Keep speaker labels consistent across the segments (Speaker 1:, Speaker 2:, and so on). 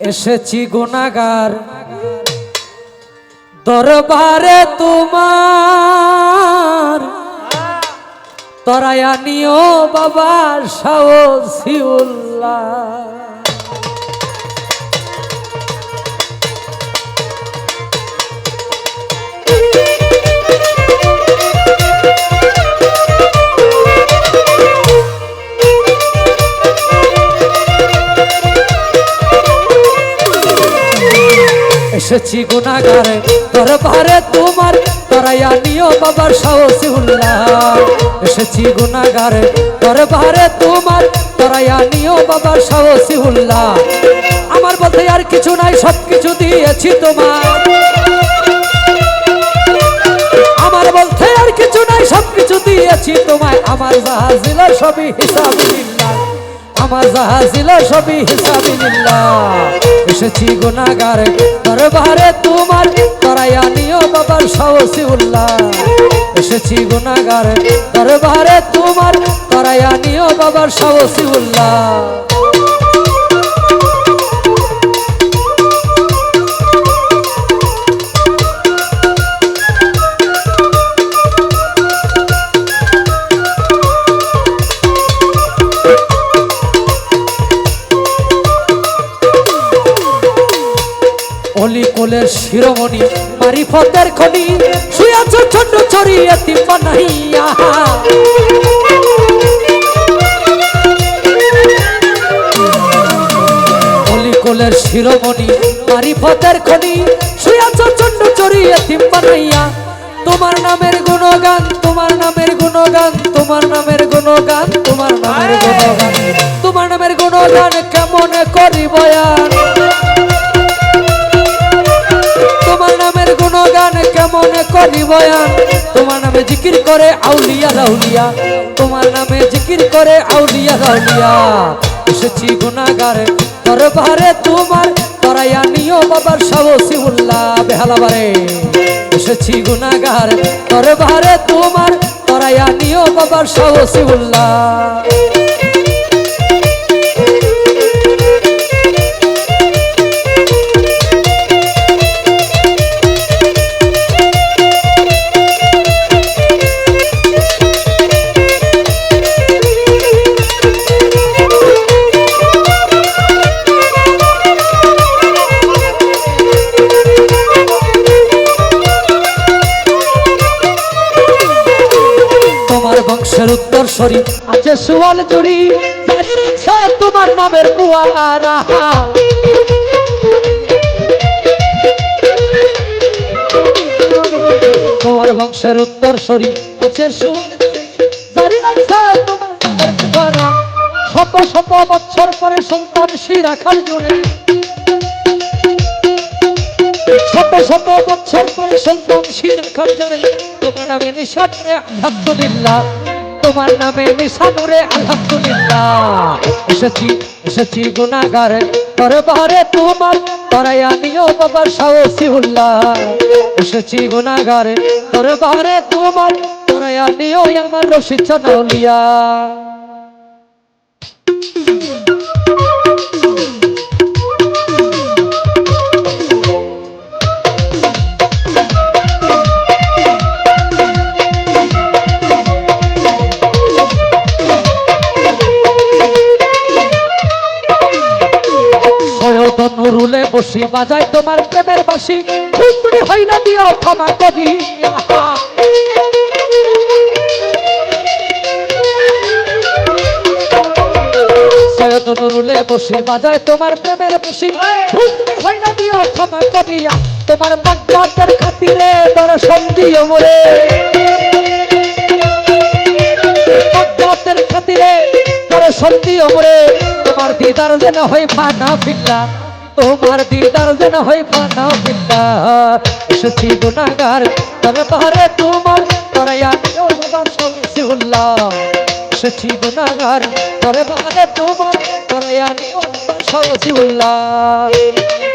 Speaker 1: এসেছি গুণাগার। দরবারে তোমার। তরায়া নিও বাবা সাহসিউল্লাহ এসেছি গুণাগারে। দরবারে তোমার তরাইয়া নিও বাবার সাহসী উল্লাহ এসেছি গুণাগারে। দরবারে তোমার তরাইয়া নিও বাবার সাহসী উল্লাহ আমার বলতে আর কিছু নাই সব কিছু দিয়েছি তোমার আমার বলতে আর কিছু নাই সব কিছু দিয়েছি তোমায়। আমার জাহাজিল সবই হিসাবিল্লাহ আমার জাহাজিল সবই হিসাবিল্লাহ এসেছি গুণাগারে দরবারে তোমার তরাইয়া নিও বাবার সাহসী উল্লাহ এসেছি গুণাগারে দরবারে তোমার তরাইয়া নিও বাবার সাহসী উল্লাহ শিরোমণি মারিফতের খনি শুয়াছ ছোট ছড়িয়ে তিম্বা নাহিয়া। কোলের শিরোমণি মারিফতের খনি শুয়াছ ছোট ছড়িয়ে তিম্বা নাহিয়া। তোমার নামের গুণগান তোমার নামের গুণগান তোমার নামের গুণগান তোমার নামের গুণগান। তোমার নামের গুণগান কেমন করি বয়ান করি বয়ান তোমার নামে জিকির করে আউলিয়া রাউলিয়া। তোমার নামে জিকির করে আউলিয়া রাউলিয়া। এসেছি গুণাগারে দরবারে তোমার। তরাইয়া নিও বাবার সাহসী উল্লাহ বেহালাবারে। এসেছি গুণাগার দরবারে তোমার। তরাইয়া নিও বাবার সাহসী উত্তর আছে সুয়াল জুড়ি তোমার নামের কুয়ারা। তোমার বংশের উত্তর সরি আছে। শত শত বছর পরে সন্তান শিরাখাল জুড়ে। শত শত বছর পরে সন্তান শিরাখাল জুড়ে। তোমার নামে নিঃশ্বাসে আলহামদুলিল্লাহ। তোমার নামে নিশানুরে আলহামদুলিল্লাহ। এসেছি এসেছি গুণাগারে। দরবারে তোমার তরাইয়া নিও বাবার সাহসি উল্লাহ এসেছি গুণাগারে। দরবারে তোমার তরাইয়া নিও আমার রশিদ চনাউলিয়া বসি বাজায় তোমার প্রেমের বাসি খুঁজুরি হয় না দিও ক্ষমা করি। নুরুলে বসি বাজায় তোমার প্রেমের বাসি দিদার যেন হয় ফানা ফিল্লা। তোমার দিদার যেন হয় পানা পিতা। এসেছি গুণাগার তবে পারে তোমার তরাইয়া উল্লাহ গুণাগার তবে পারে তোমার তরাইয়া উল্লাহ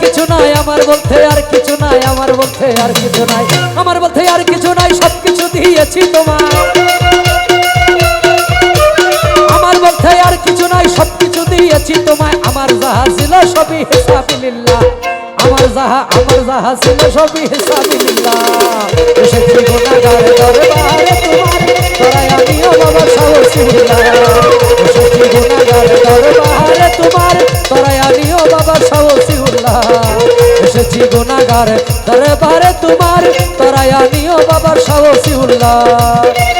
Speaker 1: কিছু নাই, আমার বলতে আর কিছু নাই, আমার বলতে আর কিছু নাই, আমার আর কিছু নাই দিয়েছি তোমার আমার আর কিছু নাই দিয়েছি তোমায়। আমার যাহা ছিল সবই হিসাবিল্লাহ আমার যাহা আমার যাহা ছিল সবই হিসাবিল্লাহ এসেছি গুণাগার দরবারে তোমার তোরাই নিও বাবার সাহসিল্লাহ